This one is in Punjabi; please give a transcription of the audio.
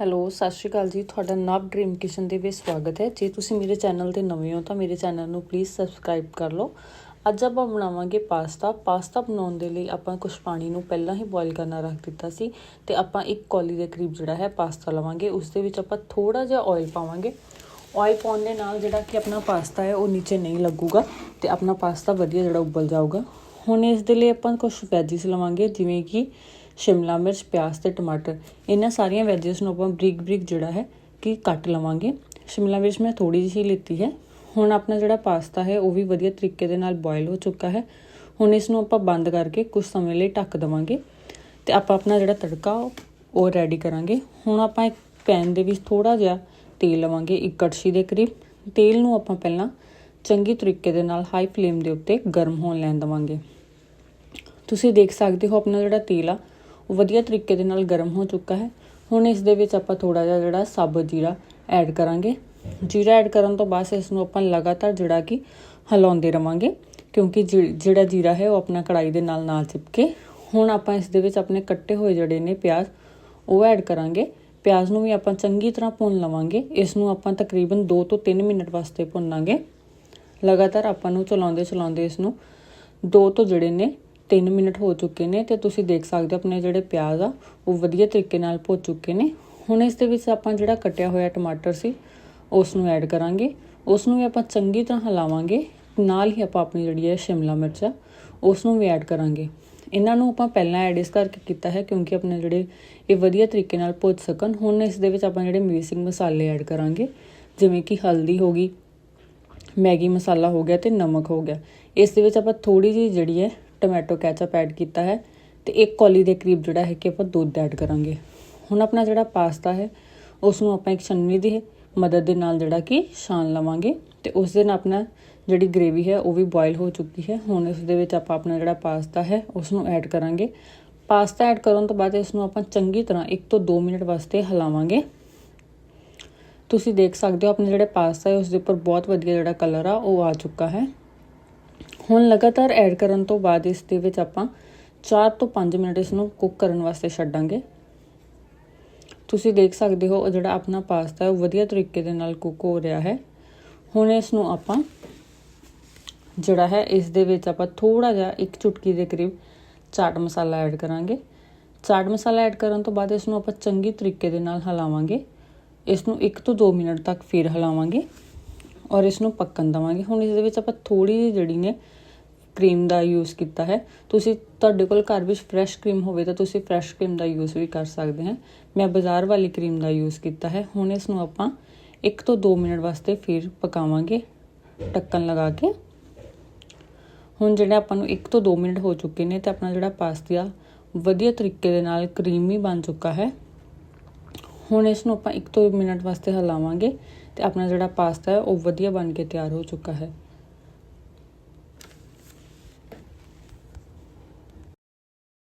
ਹੈਲੋ, ਸਤਿ ਸ਼੍ਰੀ ਅਕਾਲ ਜੀ। ਤੁਹਾਡਾ ਨਵ ਡ੍ਰੀਮ ਕਿਚਨ ਦੇ ਵਿੱਚ ਸਵਾਗਤ ਹੈ। ਜੇ ਤੁਸੀਂ ਮੇਰੇ ਚੈਨਲ ਤੇ ਨਵੇਂ ਹੋ ਤਾਂ ਮੇਰੇ ਚੈਨਲ ਨੂੰ ਪਲੀਜ਼ ਸਬਸਕ੍ਰਾਈਬ ਕਰ ਲਓ। ਅੱਜ ਆਪਾਂ ਬਣਾਵਾਂਗੇ ਪਾਸਤਾ। ਪਾਸਤਾ ਬਣਾਉਣ ਦੇ ਲਈ ਆਪਾਂ ਕੁਝ ਪਾਣੀ ਨੂੰ ਪਹਿਲਾਂ ਹੀ ਬੋਇਲ ਕਰਨਾ ਰੱਖ ਦਿੱਤਾ ਸੀ ਤੇ ਆਪਾਂ ਇੱਕ ਕੌਲੀ ਦੇ ਕਰੀਬ ਜਿਹੜਾ ਹੈ ਪਾਸਤਾ ਲਵਾਂਗੇ। ਉਸ ਦੇ ਵਿੱਚ ਆਪਾਂ ਥੋੜਾ ਜਿਹਾ ਆਇਲ ਪਾਵਾਂਗੇ। ਆਇਲ ਪਾਉਣ ਦੇ ਨਾਲ ਜਿਹੜਾ ਕਿ ਆਪਣਾ ਪਾਸਤਾ ਹੈ, ਉਹ ਨੀਚੇ ਨਹੀਂ ਲੱਗੂਗਾ ਤੇ ਆਪਣਾ ਪਾਸਤਾ ਵਧੀਆ ਜਿਹੜਾ ਉਬਲ ਜਾਊਗਾ। ਹੁਣ ਇਸ ਦੇ ਲਈ ਆਪਾਂ ਕੁਝ ਵੈਜੀਸ ਲਵਾਂਗੇ, ਜਿਵੇਂ ਕਿ ਸ਼ਿਮਲਾ ਮਿਰਚ, ਪਿਆਜ਼ ਤੇ ਟਮਾਟਰ। ਇਹਨਾਂ ਸਾਰੀਆਂ ਵੈਜੀਸ ਨੂੰ ਆਪਾਂ ਬਰੀਕ ਬਰੀਕ ਜਿਹੜਾ ਹੈ ਕਿ ਕੱਟ ਲਵਾਂਗੇ। ਸ਼ਿਮਲਾ ਮਿਰਚ ਮੈਂ ਥੋੜੀ ਜਿਹੀ ਲਿੱਤੀ ਹੈ। ਹੁਣ ਆਪਣਾ ਜਿਹੜਾ ਪਾਸਤਾ ਹੈ, ਉਹ ਵੀ ਵਧੀਆ ਤਰੀਕੇ ਦੇ ਨਾਲ ਬੋਇਲ ਹੋ ਚੁੱਕਾ ਹੈ। ਹੁਣ ਇਸ ਨੂੰ ਆਪਾਂ ਬੰਦ ਕਰਕੇ ਕੁਝ ਸਮੇਂ ਲਈ ਢੱਕ ਦਵਾਂਗੇ। ਤੇ ਆਪਾਂ ਆਪਣਾ ਜਿਹੜਾ ਤੜਕਾ, ਉਹ ਰੈਡੀ ਕਰਾਂਗੇ। ਹੁਣ ਆਪਾਂ ਇੱਕ ਪੈਨ ਦੇ ਵਿੱਚ ਥੋੜਾ ਜਿਹਾ ਤੇਲ ਲਵਾਂਗੇ, ਇੱਕ ਕੜਛੀ ਦੇ ਕਰੀਬ। ਤੇਲ ਨੂੰ ਆਪਾਂ ਪਹਿਲਾਂ ਚੰਗੀ ਤਰੀਕੇ ਦੇ ਨਾਲ ਹਾਈ ਫਲੇਮ ਦੇ ਉੱਤੇ ਗਰਮ ਹੋਣ ਲੈਣ ਦਵਾਂਗੇ। ਤੁਸੀਂ ਦੇਖ ਸਕਦੇ ਹੋ ਆਪਣਾ ਜਿਹੜਾ ਤੇਲ ਆ ਉਹ ਵਧੀਆ ਤਰੀਕੇ ਦੇ ਨਾਲ ਗਰਮ ਹੋ ਚੁੱਕਾ ਹੈ। ਹੁਣ ਇਸ ਦੇ ਵਿੱਚ ਆਪਾਂ ਥੋੜਾ ਜਿਹਾ ਜਿਹੜਾ ਸਾਬਤ ਜੀਰਾ ਐਡ ਕਰਾਂਗੇ। ਜੀਰਾ ਐਡ ਕਰਨ ਤੋਂ ਬਾਅਦ ਇਸ ਨੂੰ ਆਪਾਂ ਲਗਾਤਾਰ ਜਿਹੜਾ ਕਿ ਹਿਲਾਉਂਦੇ ਰਵਾਂਗੇ, ਕਿਉਂਕਿ ਜਿਹੜਾ ਜੀਰਾ ਹੈ ਉਹ ਆਪਣਾ ਕੜਾਈ ਦੇ ਨਾਲ ਨਾਲ ਚਿਪਕੇ। ਹੁਣ ਆਪਾਂ ਇਸ ਦੇ ਵਿੱਚ ਆਪਣੇ ਕੱਟੇ ਹੋਏ ਜਿਹੜੇ ਨੇ ਪਿਆਜ਼, ਉਹ ਐਡ ਕਰਾਂਗੇ। ਪਿਆਜ਼ ਨੂੰ ਵੀ ਆਪਾਂ ਚੰਗੀ ਤਰ੍ਹਾਂ ਭੁੰਨ ਲਵਾਂਗੇ। ਇਸ ਨੂੰ ਆਪਾਂ ਤਕਰੀਬਨ 2 ਤੋਂ 3 ਮਿੰਟ ਵਾਸਤੇ ਭੁੰਨਾਂਗੇ। ਲਗਾਤਾਰ ਆਪਾਂ ਨੂੰ ਚਲਾਉਂਦੇ ਚਲਾਉਂਦੇ ਇਸ ਨੂੰ 2 ਤੋਂ ਜਿਹੜੇ ਨੇ 3 ਮਿੰਟ ਹੋ ਚੁੱਕੇ ਨੇ ਤੇ ਤੁਸੀਂ ਦੇਖ ਸਕਦੇ ਹੋ ਆਪਣੇ ਜਿਹੜੇ ਪਿਆਜ਼ ਆ, ਉਹ ਵਧੀਆ ਤਰੀਕੇ ਨਾਲ ਭੁੱਜ ਚੁੱਕੇ ਨੇ। ਹੁਣ ਇਸ ਦੇ ਵਿੱਚ ਆਪਾਂ ਜਿਹੜਾ ਕੱਟਿਆ ਹੋਇਆ ਟਮਾਟਰ ਸੀ ਉਸ ਨੂੰ ਐਡ ਕਰਾਂਗੇ। ਉਸ ਨੂੰ ਵੀ ਆਪਾਂ ਚੰਗੀ ਤਰ੍ਹਾਂ ਹਿਲਾਵਾਂਗੇ। ਨਾਲ ਹੀ ਆਪਾਂ ਆਪਣੀ ਜਿਹੜੀ ਹੈ ਸ਼ਿਮਲਾ ਮਿਰਚ ਆ ਉਸ ਨੂੰ ਵੀ ਐਡ ਕਰਾਂਗੇ। ਇਹਨਾਂ ਨੂੰ ਆਪਾਂ ਪਹਿਲਾਂ ਐਡ ਇਸ ਕਰਕੇ ਕੀਤਾ ਹੈ ਕਿਉਂਕਿ ਆਪਣੇ ਜਿਹੜੇ ਇਹ ਵਧੀਆ ਤਰੀਕੇ ਨਾਲ ਭੁੱਜ ਸਕਣ। ਹੁਣ ਇਸ ਦੇ ਵਿੱਚ ਆਪਾਂ ਜਿਹੜੇ ਬੇਸਿਕ ਮਸਾਲੇ ਐਡ ਕਰਾਂਗੇ। ਜਿਵੇਂ ਕਿ ਹਲਦੀ ਹੋ ਗਈ, ਮੈਗੀ ਮਸਾਲਾ ਹੋ ਗਿਆ ਤੇ ਨਮਕ ਹੋ ਗਿਆ। ਇਸ ਦੇ ਵਿੱਚ ਆਪਾਂ ਥੋੜੀ ਜਿਹੀ ਜਿਹੜੀ ਹੈ ਟੋਮੈਟੋ ਕੈਚਅਪ ਐਡ ਕੀਤਾ ਹੈ ਤੇ ਇੱਕ ਕੌਲੀ ਦੇ ਕਰੀਬ ਜਿਹੜਾ ਹੈ ਕਿ ਆਪਾਂ ਦੁੱਧ ਐਡ ਕਰਾਂਗੇ। ਹੁਣ ਆਪਣਾ ਜਿਹੜਾ ਪਾਸਤਾ ਹੈ ਉਸ ਨੂੰ ਆਪਾਂ ਇੱਕ ਛੰਨੀ ਦੀ ਮਦਦ ਦੇ ਨਾਲ ਜਿਹੜਾ ਕਿ ਛਾਣ ਲਵਾਂਗੇ ਤੇ ਉਸ ਦੇ ਨਾਲ ਆਪਣਾ ਜਿਹੜੀ ਗ੍ਰੇਵੀ ਹੈ, ਉਹ ਵੀ ਬੋਇਲ ਹੋ ਚੁੱਕੀ ਹੈ। ਹੁਣ ਇਸ ਦੇ ਵਿੱਚ ਆਪਾਂ ਆਪਣਾ ਜਿਹੜਾ ਪਾਸਤਾ ਹੈ ਉਸ ਨੂੰ ਐਡ ਕਰਾਂਗੇ। ਪਾਸਤਾ ਐਡ ਕਰਨ ਤੋਂ ਬਾਅਦ ਇਸ ਨੂੰ ਆਪਾਂ ਚੰਗੀ ਤਰ੍ਹਾਂ 1 ਤੋਂ 2 ਮਿੰਟ ਵਾਸਤੇ ਹਿਲਾਵਾਂਗੇ। ਤੁਸੀਂ ਦੇਖ ਸਕਦੇ ਹੋ, ਆਪਣੇ ਜਿਹੜੇ ਪਾਸਤਾ ਹੈ ਉਸ ਦੇ ਉੱਪਰ ਬਹੁਤ ਵਧੀਆ ਜਿਹੜਾ ਕਲਰ ਆ, ਉਹ ਆ ਚੁੱਕਾ ਹੈ। ਹੁਣ ਲਗਾਤਾਰ ਐਡ ਕਰਨ ਤੋਂ ਬਾਅਦ ਇਸ ਦੇ ਵਿੱਚ ਆਪਾਂ 4 ਤੋਂ 5 ਮਿੰਟ ਇਸ ਨੂੰ ਕੁੱਕ ਕਰਨ ਵਾਸਤੇ ਛੱਡਾਂਗੇ। ਤੁਸੀਂ ਦੇਖ ਸਕਦੇ ਹੋ ਜਿਹੜਾ ਆਪਣਾ ਪਾਸਤਾ ਹੈ, ਉਹ ਵਧੀਆ ਤਰੀਕੇ ਦੇ ਨਾਲ ਕੁੱਕ ਹੋ ਰਿਹਾ ਹੈ। ਹੁਣ ਇਸ ਨੂੰ ਆਪਾਂ ਜਿਹੜਾ ਹੈ, ਇਸ ਦੇ ਵਿੱਚ ਆਪਾਂ ਥੋੜਾ ਜਿਹਾ ਇੱਕ ਚੁਟਕੀ ਦੇ ਕਰੀਬ ਚਾਟ ਮਸਾਲਾ ਐਡ ਕਰਾਂਗੇ। ਚਾਟ ਮਸਾਲਾ ਐਡ ਕਰਨ ਤੋਂ ਬਾਅਦ ਇਸ ਨੂੰ ਆਪਾਂ ਚੰਗੀ ਤਰੀਕੇ ਦੇ ਨਾਲ ਹਿਲਾਵਾਂਗੇ। ਇਸ ਨੂੰ 1 ਤੋਂ 2 ਮਿੰਟ ਤੱਕ ਫਿਰ ਹਿਲਾਵਾਂਗੇ ਔਰ ਇਸ ਨੂੰ ਪੱਕਣ ਦਵਾਂਗੇ। ਹੁਣ ਇਸ ਦੇ ਵਿੱਚ ਆਪਾਂ ਥੋੜੀ ਜਿਹੀ ਜਿਹੜੀ ਨੇ ਕਰੀਮ ਦਾ ਯੂਜ਼ ਕੀਤਾ ਹੈ। ਤੁਸੀਂ ਤੁਹਾਡੇ ਕੋਲ ਘਰ ਵਿੱਚ ਫਰੈਸ਼ ਕਰੀਮ ਹੋਵੇ ਤਾਂ ਤੁਸੀਂ ਫਰੈਸ਼ ਕਰੀਮ ਦਾ ਯੂਜ਼ ਵੀ ਕਰ ਸਕਦੇ ਹੋ। ਮੈਂ ਬਾਜ਼ਾਰ ਵਾਲੀ ਕਰੀਮ ਦਾ ਯੂਜ਼ ਕੀਤਾ ਹੈ। ਹੁਣ ਇਸ ਨੂੰ ਆਪਾਂ 1 ਤੋਂ 2 ਮਿੰਟ ਵਾਸਤੇ ਫਿਰ ਪਕਾਵਾਂਗੇ, ਢੱਕਣ ਲਗਾ ਕੇ। ਹੁਣ ਜਿਹੜਾ ਆਪਾਂ ਨੂੰ 1 ਤੋਂ 2 ਮਿੰਟ ਹੋ ਚੁੱਕੇ ਨੇ ਤੇ ਆਪਣਾ ਜਿਹੜਾ ਪਾਸਤਾ ਵਧੀਆ ਤਰੀਕੇ ਦੇ ਨਾਲ ਕਰੀਮੀ ਬਣ ਚੁੱਕਾ ਹੈ। ਹੁਣ ਇਸ ਨੂੰ ਆਪਾਂ 1 ਤੋਂ 2 ਮਿੰਟ ਵਾਸਤੇ ਹਿਲਾਵਾਂਗੇ ਤੇ ਆਪਣਾ ਜਿਹੜਾ ਪਾਸਤਾ ਹੈ ਉਹ ਵਧੀਆ ਬਣ ਕੇ ਤਿਆਰ ਹੋ ਚੁੱਕਾ ਹੈ।